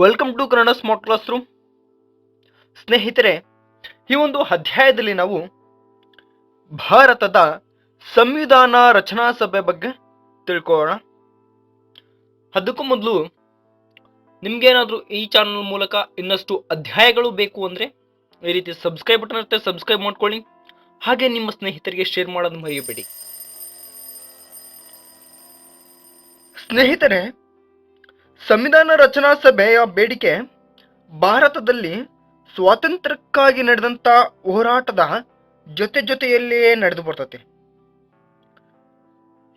Welcome to Kannada smart class room ಸ್ನೇಹಿತರೆ, ಈ ಒಂದು ಅಧ್ಯಾಯದಲ್ಲಿ ನಾವು ಭಾರತದ ಸಂವಿಧಾನ ರಚನಾ ಸಭೆ ಬಗ್ಗೆ ತಿಳ್ಕೊಳ್ಳೋಣ. ಅದಕ್ಕೂ ಮೊದಲು ನಿಮ್ಗೇನಾದರೂ ಈ ಚಾನಲ್ ಮೂಲಕ ಇನ್ನಷ್ಟು ಅಧ್ಯಾಯಗಳು ಬೇಕು ಅಂದರೆ ಈ ರೀತಿ ಸಬ್ಸ್ಕ್ರೈಬ್ ಬಟನ್ ಇರುತ್ತೆ ಸಬ್ಸ್ಕ್ರೈಬ್ ಮಾಡ್ಕೊಳ್ಳಿ. ಹಾಗೆ ನಿಮ್ಮ ಸ್ನೇಹಿತರಿಗೆ ಶೇರ್ ಮಾಡೋದು ಮರೆಯಬೇಡಿ ಸ್ನೇಹಿತರೆ ಸಂವಿಧಾನ ರಚನಾ ಸಭೆಯ ಬೇಡಿಕೆ, ಭಾರತದಲ್ಲಿ ಸ್ವಾತಂತ್ರ್ಯಕ್ಕಾಗಿ ನಡೆದಂತ ಹೋರಾಟದ ಜೊತೆ ಜೊತೆಯಲ್ಲಿಯೇ ನಡೆದು ಬರ್ತದೆ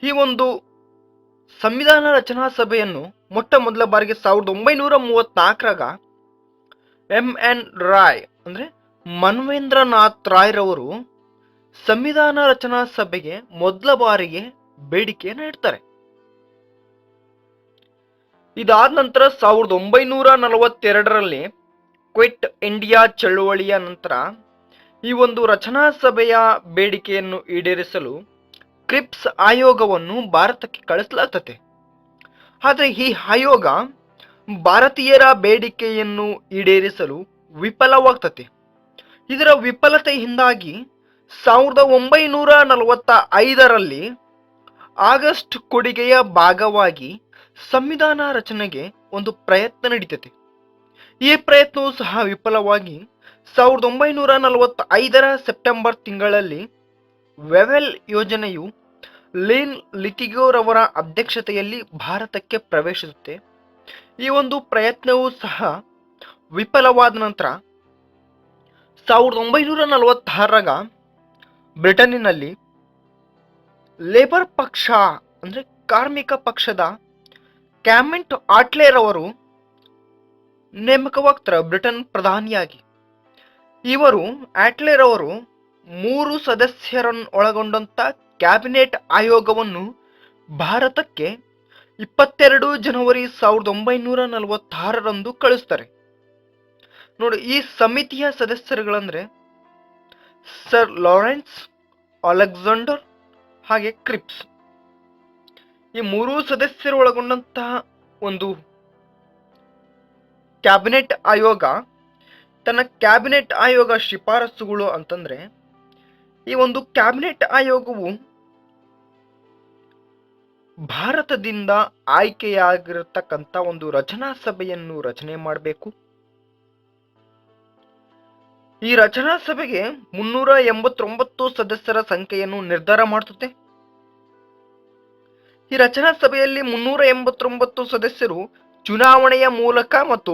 ಈ ಒಂದು ಸಂವಿಧಾನ ರಚನಾ ಸಭೆಯನ್ನು ಮೊಟ್ಟ ಮೊದಲ ಬಾರಿಗೆ ಸಾವಿರದ ಒಂಬೈನೂರ ಮೂವತ್ನಾಲ್ಕರಾಗ ಎಂ ಎನ್ ರಾಯ್ ಅಂದ್ರೆ ಮನ್ವೇಂದ್ರನಾಥ್ ರಾಯ್ರವರು ಸಂವಿಧಾನ ರಚನಾ ಸಭೆಗೆ ಮೊದಲ ಬಾರಿಗೆ ಬೇಡಿಕೆಯನ್ನು ಇಡ್ತಾರೆ ಇದಾದ ನಂತರ ಸಾವಿರದ ಒಂಬೈನೂರ ನಲವತ್ತೆರಡರಲ್ಲಿ ಕ್ವಿಟ್ ಇಂಡಿಯಾ ಚಳುವಳಿಯ ನಂತರ ಈ ಒಂದು ರಚನಾ ಸಭೆಯ ಬೇಡಿಕೆಯನ್ನು ಈಡೇರಿಸಲು ಕ್ರಿಪ್ಸ್ ಆಯೋಗವನ್ನು ಭಾರತಕ್ಕೆ ಕಳಿಸಲಾಗ್ತದೆ ಆದರೆ ಈ ಆಯೋಗ ಭಾರತೀಯರ ಬೇಡಿಕೆಯನ್ನು ಈಡೇರಿಸಲು ವಿಫಲವಾಗ್ತದೆ ಇದರ ವಿಫಲತೆಯಿಂದಾಗಿ ಸಾವಿರದ ಒಂಬೈನೂರ ನಲವತ್ತ ಐದರಲ್ಲಿ ಆಗಸ್ಟ್ ಕೊಡುಗೆಯ ಭಾಗವಾಗಿ ಸಂವಿಧಾನ ರಚನೆಗೆ ಒಂದು ಪ್ರಯತ್ನ ನಡೀತದೆ ಈ ಪ್ರಯತ್ನವು ಸಹ ವಿಫಲವಾಗಿ ಸಾವಿರದ ಒಂಬೈನೂರ ನಲವತ್ತ ಐದರ ಸೆಪ್ಟೆಂಬರ್ ತಿಂಗಳಲ್ಲಿ ವೆವೆಲ್ ಯೋಜನೆಯು ಲೇನ್ ಲಿತಿಗೋರವರ ಅಧ್ಯಕ್ಷತೆಯಲ್ಲಿ ಭಾರತಕ್ಕೆ ಪ್ರವೇಶಿಸುತ್ತೆ. ಈ ಒಂದು ಪ್ರಯತ್ನವೂ ಸಹ ವಿಫಲವಾದ ನಂತರ ಸಾವಿರದ ಒಂಬೈನೂರ ನಲವತ್ತಾರರಾಗ ಬ್ರಿಟನ್ನಿನಲ್ಲಿ ಲೇಬರ್ ಪಕ್ಷ ಅಂದರೆ ಕಾರ್ಮಿಕ ಪಕ್ಷದ ಕ್ಯಾಮೆಂಟ್ ಆಟ್ಲೇರ್ ಅವರು ನೇಮಕವಾಗ್ತಾರೆ ಬ್ರಿಟನ್ ಪ್ರಧಾನಿಯಾಗಿ. ಇವರು ಆಟ್ಲೇರ್ ಅವರು ಮೂರು ಸದಸ್ಯರನ್ನು ಒಳಗೊಂಡಂತ ಕ್ಯಾಬಿನೆಟ್ ಆಯೋಗವನ್ನು ಭಾರತಕ್ಕೆ ಇಪ್ಪತ್ತೆರಡು ಜನವರಿ ಸಾವಿರದ ಒಂಬೈನೂರ ನಲವತ್ತಾರರಂದು ಕಳಿಸ್ತಾರೆ. ನೋಡಿ, ಈ ಸಮಿತಿಯ ಸದಸ್ಯರುಗಳಂದ್ರೆ ಸರ್ ಲಾರೆನ್ಸ್, ಅಲೆಕ್ಸಾಂಡರ್ ಹಾಗೆ ಕ್ರಿಪ್ಸ್. ಈ ಮೂರೂ ಸದಸ್ಯರು ಒಳಗೊಂಡಂತಹ ಒಂದು ಕ್ಯಾಬಿನೆಟ್ ಆಯೋಗ, ತನ್ನ ಕ್ಯಾಬಿನೆಟ್ ಆಯೋಗ ಶಿಫಾರಸುಗಳು ಅಂತಂದ್ರೆ, ಈ ಒಂದು ಕ್ಯಾಬಿನೆಟ್ ಆಯೋಗವು ಭಾರತದಿಂದ ಆಯ್ಕೆಯಾಗಿರತಕ್ಕಂತ ಒಂದು ರಚನಾ ಸಭೆಯನ್ನು ರಚನೆ ಮಾಡಬೇಕು. ಈ ರಚನಾ ಸಭೆಗೆ ಮುನ್ನೂರ ಎಂಬತ್ತೊಂಬತ್ತು ಸದಸ್ಯರ ಸಂಖ್ಯೆಯನ್ನು ನಿರ್ಧಾರ ಮಾಡುತ್ತದೆ ಈ ರಚನಾ ಸಭೆಯಲ್ಲಿ ಮುನ್ನೂರ ಎಂಬತ್ತೊಂಬತ್ತು ಸದಸ್ಯರು ಚುನಾವಣೆಯ ಮೂಲಕ ಮತ್ತು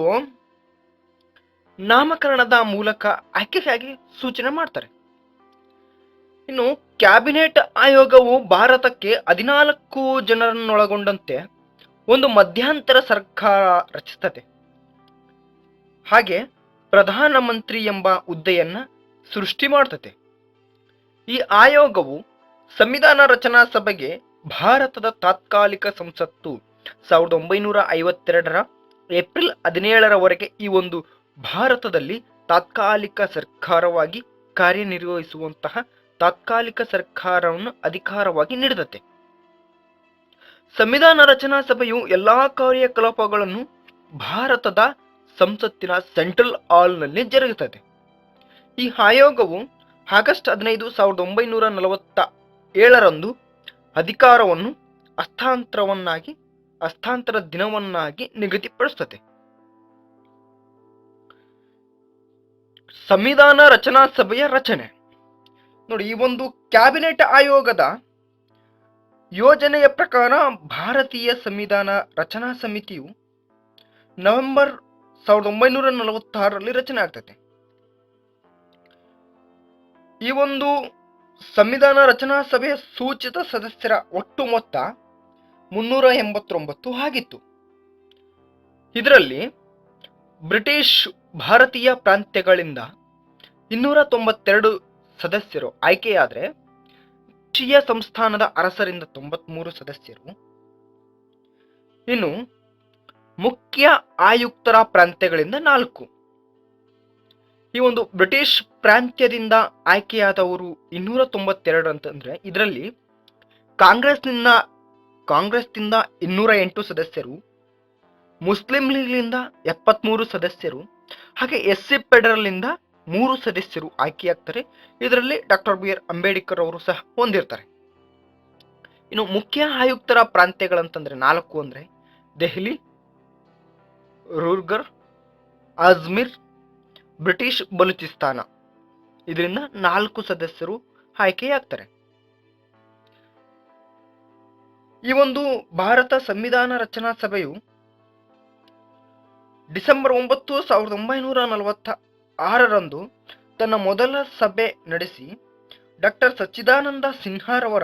ನಾಮಕರಣದ ಮೂಲಕ ಆಯ್ಕೆಯಾಗಿ ಸೂಚನೆ ಮಾಡ್ತಾರೆ. ಇನ್ನು ಕ್ಯಾಬಿನೆಟ್ ಆಯೋಗವು ಭಾರತಕ್ಕೆ ಹದಿನಾಲ್ಕು ಜನರನ್ನೊಳಗೊಂಡಂತೆ ಒಂದು ಮಧ್ಯಂತರ ಸರ್ಕಾರ ರಚಿಸ್ತದೆ. ಹಾಗೆ ಪ್ರಧಾನಮಂತ್ರಿ ಎಂಬ ಹುದ್ದೆಯನ್ನ ಸೃಷ್ಟಿ ಮಾಡ್ತದೆ. ಈ ಆಯೋಗವು ಸಂವಿಧಾನ ರಚನಾ ಸಭೆಗೆ ಭಾರತದ ತಾತ್ಕಾಲಿಕ ಸಂಸತ್ತು ಸಾವಿರದ ಒಂಬೈನೂರ ಐವತ್ತೆರಡರ ಏಪ್ರಿಲ್ ಹದಿನೇಳರವರೆಗೆ ಈ ಒಂದು ಭಾರತದಲ್ಲಿ ತಾತ್ಕಾಲಿಕ ಸರ್ಕಾರವಾಗಿ ಕಾರ್ಯನಿರ್ವಹಿಸುವಂತಹ ತಾತ್ಕಾಲಿಕ ಸರ್ಕಾರವನ್ನು ಅಧಿಕಾರವಾಗಿ ನೀಡುತ್ತದೆ ಸಂವಿಧಾನ ರಚನಾ ಸಭೆಯು ಎಲ್ಲಾ ಕಾರ್ಯಕಲಾಪಗಳನ್ನು ಭಾರತದ ಸಂಸತ್ತಿನ ಸೆಂಟ್ರಲ್ ಹಾಲ್ನಲ್ಲಿ ಜರುಗುತ್ತದೆ ಈ ಆಯೋಗವು ಆಗಸ್ಟ್ ಹದಿನೈದು ಸಾವಿರದ ಒಂಬೈನೂರ ನಲವತ್ತ ಏಳರಂದು ಅಧಿಕಾರವನ್ನು ಹಸ್ತಾಂತರವನ್ನಾಗಿ ಹಸ್ತಾಂತರ ದಿನವನ್ನಾಗಿ ನಿಗದಿಪಡಿಸುತ್ತದೆ. ಸಂವಿಧಾನ ರಚನಾ ಸಭೆಯ ರಚನೆ. ನೋಡಿ, ಈ ಒಂದು ಕ್ಯಾಬಿನೆಟ್ ಆಯೋಗದ ಯೋಜನೆಯ ಪ್ರಕಾರ ಭಾರತೀಯ ಸಂವಿಧಾನ ರಚನಾ ಸಮಿತಿಯು ನವೆಂಬರ್ ಸಾವಿರದ ಒಂಬೈನೂರ ನಲವತ್ತಾರರಲ್ಲಿ ರಚನೆ ಆಗ್ತದೆ. ಈ ಒಂದು ಸಂವಿಧಾನ ರಚನಾ ಸಭೆಯ ಸೂಚಿತ ಸದಸ್ಯರ ಒಟ್ಟು ಮೊತ್ತ ಮುನ್ನೂರ ಎಂಬತ್ತೊಂಬತ್ತು ಆಗಿತ್ತು. ಇದರಲ್ಲಿ ಬ್ರಿಟಿಷ್ ಭಾರತೀಯ ಪ್ರಾಂತ್ಯಗಳಿಂದ ಇನ್ನೂರ ತೊಂಬತ್ತೆರಡು ಸದಸ್ಯರು ಆಯ್ಕೆಯಾದರೆ ದೇಶೀಯ ಸಂಸ್ಥಾನದ ಅರಸರಿಂದ ತೊಂಬತ್ಮೂರು ಸದಸ್ಯರು. ಇನ್ನು ಮುಖ್ಯ ಆಯುಕ್ತರ ಪ್ರಾಂತ್ಯಗಳಿಂದ ನಾಲ್ಕು. ಈ ಒಂದು ಬ್ರಿಟಿಷ್ ಪ್ರಾಂತ್ಯದಿಂದ ಆಯ್ಕೆಯಾದವರು ಇನ್ನೂರ ತೊಂಬತ್ತೆರಡು ಅಂತಂದ್ರೆ ಇದರಲ್ಲಿ ಕಾಂಗ್ರೆಸ್ನಿಂದ ಕಾಂಗ್ರೆಸ್ನಿಂದ ಇನ್ನೂರ ಎಂಟು ಸದಸ್ಯರು, ಮುಸ್ಲಿಂ ಲೀಗ್ನಿಂದ ಎಪ್ಪತ್ಮೂರು ಸದಸ್ಯರು, ಹಾಗೆ ಎಸ್ ಸಿ ಫೆಡರಲ್ನಿಂದ ಮೂರು ಸದಸ್ಯರು ಆಯ್ಕೆಯಾಗ್ತಾರೆ. ಇದರಲ್ಲಿ ಡಾಕ್ಟರ್ ಬಿ ಆರ್ ಅಂಬೇಡ್ಕರ್ ಅವರು ಸಹ ಹೊಂದಿರ್ತಾರೆ ಇನ್ನು ಮುಖ್ಯ ಆಯುಕ್ತರ ಪ್ರಾಂತ್ಯಗಳಂತಂದ್ರೆ ನಾಲ್ಕು ಅಂದ್ರೆ ದೆಹಲಿ, ರೂರ್ಗರ್, ಅಜ್ಮೀರ್ ಬ್ರಿಟಿಷ್ ಬಲೂಚಿಸ್ತಾನ. ಇದರಿಂದ ನಾಲ್ಕು ಸದಸ್ಯರು ಆಯ್ಕೆಯಾಗ್ತಾರೆ. ಈ ಒಂದು ಭಾರತ ಸಂವಿಧಾನ ರಚನಾ ಸಭೆಯು ಡಿಸೆಂಬರ್ ಒಂಬತ್ತು ಸಾವಿರದ ಒಂಬೈನೂರ ನಲವತ್ತ ಆರರಂದು ತನ್ನ ಮೊದಲ ಸಭೆ ನಡೆಸಿ ಡಾಕ್ಟರ್ ಸಚ್ಚಿದಾನಂದ ಸಿನ್ಹಾರವರ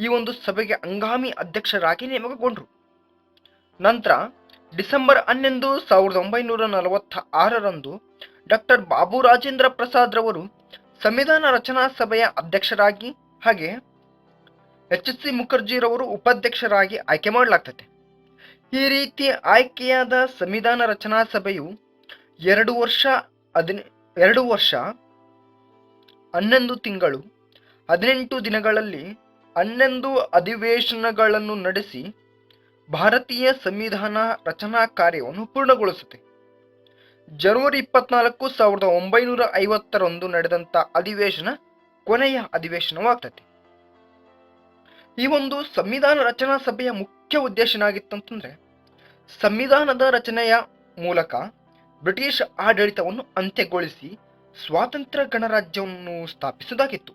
ಈ ಒಂದು ಸಭೆಗೆ ಹಂಗಾಮಿ ಅಧ್ಯಕ್ಷರಾಗಿ ನೇಮಕಗೊಂಡರು. ನಂತರ ಡಿಸೆಂಬರ್ ಹನ್ನೊಂದು ಸಾವಿರದ ಒಂಬೈನೂರ ನಲವತ್ತ ಆರರಂದು ಡಾಕ್ಟರ್ ಬಾಬು ರಾಜೇಂದ್ರ ಪ್ರಸಾದ್ ರವರು ಸಂವಿಧಾನ ರಚನಾ ಸಭೆಯ ಅಧ್ಯಕ್ಷರಾಗಿ ಹಾಗೆ ಎಚ್ ಎಸ್ ಸಿ ಮುಖರ್ಜಿರವರು ಉಪಾಧ್ಯಕ್ಷರಾಗಿ ಆಯ್ಕೆ ಮಾಡಲಾಗ್ತದೆ. ಈ ರೀತಿ ಆಯ್ಕೆಯಾದ ಸಂವಿಧಾನ ರಚನಾ ಸಭೆಯು ಎರಡು ವರ್ಷ ಹದಿನೆ, ಎರಡು ವರ್ಷ ಹನ್ನೊಂದು ತಿಂಗಳು ಹದಿನೆಂಟು ದಿನಗಳಲ್ಲಿ ಹನ್ನೊಂದು ಅಧಿವೇಶನಗಳನ್ನು ನಡೆಸಿ ಭಾರತೀಯ ಸಂವಿಧಾನ ರಚನಾ ಕಾರ್ಯವನ್ನು ಪೂರ್ಣಗೊಳಿಸುತ್ತೆ. ಜನವರಿ ಇಪ್ಪತ್ನಾಲ್ಕು ಸಾವಿರದ ಒಂಬೈನೂರ ಐವತ್ತರಂದು ನಡೆದಂತ ಅಧಿವೇಶನ ಕೊನೆಯ ಅಧಿವೇಶನವಾಗ್ತದೆ. ಈ ಒಂದು ಸಂವಿಧಾನ ರಚನಾ ಸಭೆಯ ಮುಖ್ಯ ಉದ್ದೇಶ ಏನಾಗಿತ್ತಂತಂದ್ರೆ ಸಂವಿಧಾನದ ರಚನೆಯ ಮೂಲಕ ಬ್ರಿಟಿಷ್ ಆಡಳಿತವನ್ನು ಅಂತ್ಯಗೊಳಿಸಿ ಸ್ವಾತಂತ್ರ್ಯ ಗಣರಾಜ್ಯವನ್ನು ಸ್ಥಾಪಿಸುವುದಾಗಿತ್ತು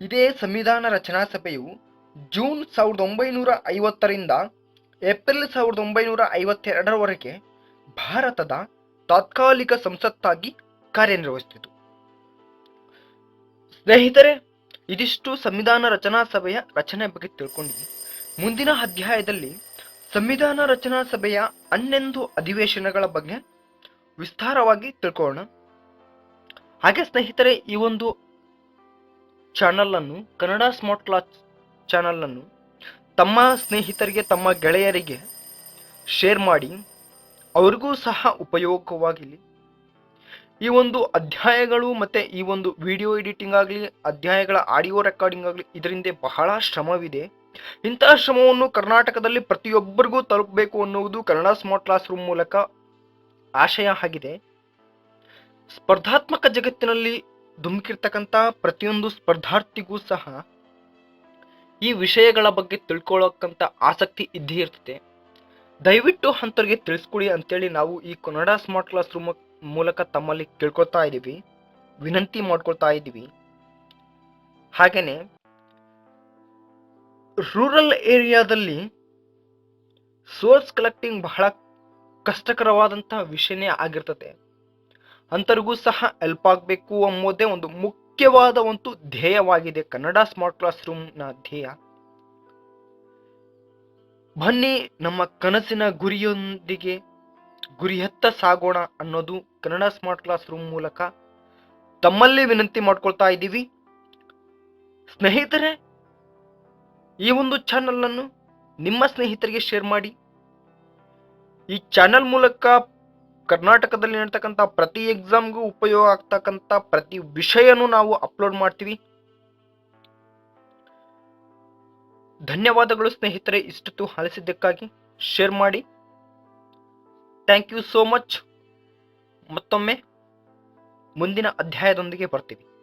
ಇದೇ ಸಂವಿಧಾನ ರಚನಾ ಸಭೆಯು ಜೂನ್ ಸಾವಿರದ ಒಂಬೈನೂರ ಐವತ್ತರಿಂದ ಏಪ್ರಿಲ್ ಸಾವಿರದ ಒಂಬೈನೂರ ಐವತ್ತೆರಡರವರೆಗೆ ಭಾರತದ ತಾತ್ಕಾಲಿಕ ಸಂಸತ್ತಾಗಿ ಕಾರ್ಯನಿರ್ವಹಿಸುತ್ತಿತ್ತು ಸ್ನೇಹಿತರೆ, ಇದಿಷ್ಟು ಸಂವಿಧಾನ ರಚನಾ ಸಭೆಯ ರಚನೆ ಬಗ್ಗೆ ತಿಳ್ಕೊಂಡಿದ್ವಿ ಮುಂದಿನ ಅಧ್ಯಾಯದಲ್ಲಿ ಸಂವಿಧಾನ ರಚನಾ ಸಭೆಯ ಹನ್ನೊಂದು ಅಧಿವೇಶನಗಳ ಬಗ್ಗೆ ವಿಸ್ತಾರವಾಗಿ ತಿಳ್ಕೊಳ್ಳೋಣ. ಹಾಗೆ ಸ್ನೇಹಿತರೆ, ಈ ಒಂದು ಚಾನಲನ್ನು ಕನ್ನಡ ಸ್ಮಾರ್ಟ್ ಕ್ಲಾಸ್ ಚಾನಲ್ ಅನ್ನು ತಮ್ಮ ಸ್ನೇಹಿತರಿಗೆ, ತಮ್ಮ ಗೆಳೆಯರಿಗೆ ಶೇರ್ ಮಾಡಿ ಅವ್ರಿಗೂ ಸಹ ಉಪಯೋಗವಾಗಲಿ. ಈ ಒಂದು ಅಧ್ಯಾಯಗಳು ಮತ್ತು ಈ ಒಂದು ವಿಡಿಯೋ ಎಡಿಟಿಂಗ್ ಆಗಲಿ, ಅಧ್ಯಾಯಗಳ ಆಡಿಯೋ ರೆಕಾರ್ಡಿಂಗ್ ಆಗಲಿ ಇದರಿಂದ ಬಹಳ ಶ್ರಮವಿದೆ. ಇಂತಹ ಶ್ರಮವನ್ನು ಕರ್ನಾಟಕದಲ್ಲಿ ಪ್ರತಿಯೊಬ್ಬರಿಗೂ ತಲುಪಬೇಕು ಅನ್ನುವುದು ಕನ್ನಡ ಸ್ಮಾರ್ಟ್ ಕ್ಲಾಸ್ ರೂಮ್ ಮೂಲಕ ಆಶಯ ಆಗಿದೆ. ಸ್ಪರ್ಧಾತ್ಮಕ ಜಗತ್ತಿನಲ್ಲಿ ಧುಮುಕಿರ್ತಕ್ಕಂಥ ಪ್ರತಿಯೊಂದು ಸ್ಪರ್ಧಾರ್ಥಿಗೂ ಸಹ ಈ ವಿಷಯಗಳ ಬಗ್ಗೆ ತಿಳ್ಕೊಳ್ಳೋಕ್ಕಂಥ ಆಸಕ್ತಿ ಇದ್ದೇ ಇರ್ತದೆ. ದಯವಿಟ್ಟು ಅಂಥವ್ರಿಗೆ ತಿಳಿಸ್ಕೊಡಿ ಅಂತೇಳಿ ನಾವು ಈ ಕನ್ನಡ ಸ್ಮಾರ್ಟ್ ಕ್ಲಾಸ್ ರೂಮ್ ಮೂಲಕ ತಮ್ಮಲ್ಲಿ ಕೇಳ್ಕೊಳ್ತಾ ಇದ್ದೀವಿ, ವಿನಂತಿ ಮಾಡ್ಕೊಳ್ತಾ ಇದ್ದೀವಿ. ಹಾಗೆಯೇ ರೂರಲ್ ಏರಿಯಾದಲ್ಲಿ ಸೋರ್ಸ್ ಕಲೆಕ್ಟಿಂಗ್ ಬಹಳ ಕಷ್ಟಕರವಾದಂತಹ ವಿಷಯನೇ ಆಗಿರ್ತದೆ. ಅಂಥರಿಗೂ ಸಹ ಹೆಲ್ಪ್ ಆಗಬೇಕು ಅನ್ನೋದೇ ಒಂದು ಮುಖ್ಯವಾದ ಒಂದು ಧ್ಯೇಯವಾಗಿದೆ ಕನ್ನಡ ಸ್ಮಾರ್ಟ್ ಕ್ಲಾಸ್ ರೂಮ್ನ ಧ್ಯೇಯ. ಬನ್ನಿ ನಮ್ಮ ಕನಸಿನ ಗುರಿಯೊಂದಿಗೆ ಗುರಿಯತ್ತ ಸಾಗೋಣ ಅನ್ನೋದು ಕನ್ನಡ ಸ್ಮಾರ್ಟ್ ಕ್ಲಾಸ್ ರೂಮ್ ಮೂಲಕ ತಮ್ಮಲ್ಲಿ ವಿನಂತಿ ಮಾಡ್ಕೊಳ್ತಾ ಇದ್ದೀವಿ. ಸ್ನೇಹಿತರೆ, ಈ ಒಂದು ಚಾನಲನ್ನು ನಿಮ್ಮ ಸ್ನೇಹಿತರಿಗೆ ಶೇರ್ ಮಾಡಿ. ಈ ಚಾನಲ್ ಮೂಲಕ ಕರ್ನಾಟಕದಲ್ಲಿ ನಡ್ತಕ್ಕಂಥ ಪ್ರತಿ ಎಕ್ಸಾಮ್ಗೂ ಉಪಯೋಗ ಆಗ್ತಕ್ಕಂಥ ಪ್ರತಿ ವಿಷಯನೂ ನಾವು ಅಪ್ಲೋಡ್ ಮಾಡ್ತೀವಿ. ಧನ್ಯವಾದಗಳು ಸ್ನೇಹಿತರೆ ಇಷ್ಟೊತ್ತು ಆಲಿಸಿದ್ದಕ್ಕಾಗಿ ಶೇರ್ ಮಾಡಿ. ಥ್ಯಾಂಕ್ ಯು ಸೋ ಮಚ್ ಮತ್ತೊಮ್ಮೆ ಮುಂದಿನ ಅಧ್ಯಾಯದೊಂದಿಗೆ ಬರ್ತೀವಿ.